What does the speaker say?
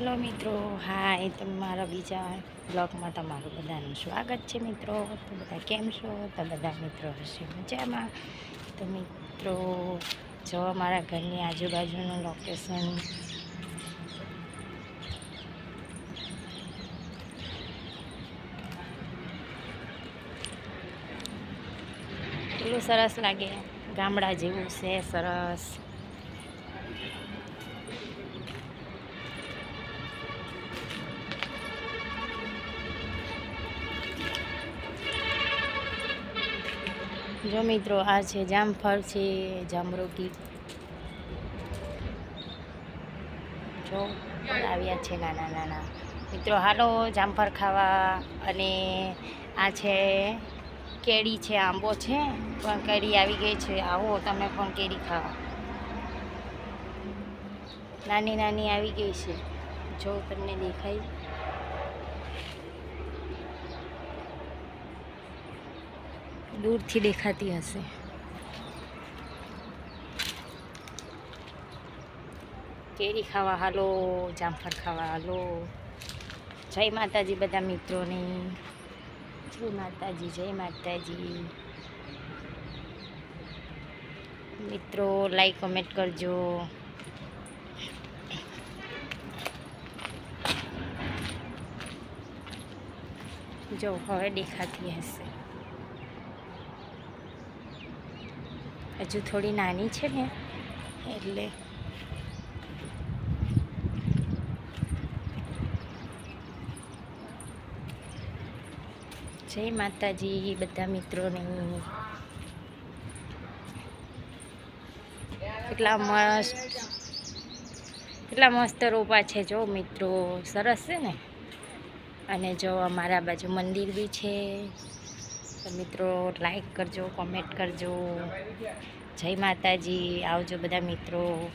Hello મિત્રો, હાય તમારા બીજા બ્લોગમાં તમારું બધાનું સ્વાગત છે મિત્રો. તો બધા કેમ છો? તો બધા મિત્રો હશે મજામાં. તો મિત્રો, જો અમારા ઘરની આજુબાજુનું લોકેશન કેટલું સરસ લાગે. ગામડા જેવું છે, સરસ. જો મિત્રો, આ છે જામફળ છે જામરોગી જો આવ્યા છે નાના નાના. મિત્રો, હાલો જામફળ ખાવા અને આ છે કેરી છે, આંબો છે, પણ કેરી આવી ગઈ છે. આવો, તમે પણ કેરી ખાવા. નાની નાની આવી ગઈ છે. જો, તમને દેખાય. દૂરથી દેખાતી હશે કેરી ખાવા હાલો જામફળ ખાવા હાલો જય માતાજી બધા મિત્રોને જય માતાજી જય માતાજી મિત્રો લાઈક કમેન્ટ કરજો જો હવે દેખાતી હશે હજુ થોડી નાની છે ને, એટલે જય માતાજી બધા મિત્રોને. કેટલા મસ્ત કેટલા મસ્ત રોપા છે જો મિત્રો, સરસ છે ને? અને જો અમારા બાજુ મંદિર બી છે. મિત્રો લાઈક કરજો કોમેન્ટ કરજો. જય માતાજી. આવજો બધા મિત્રો.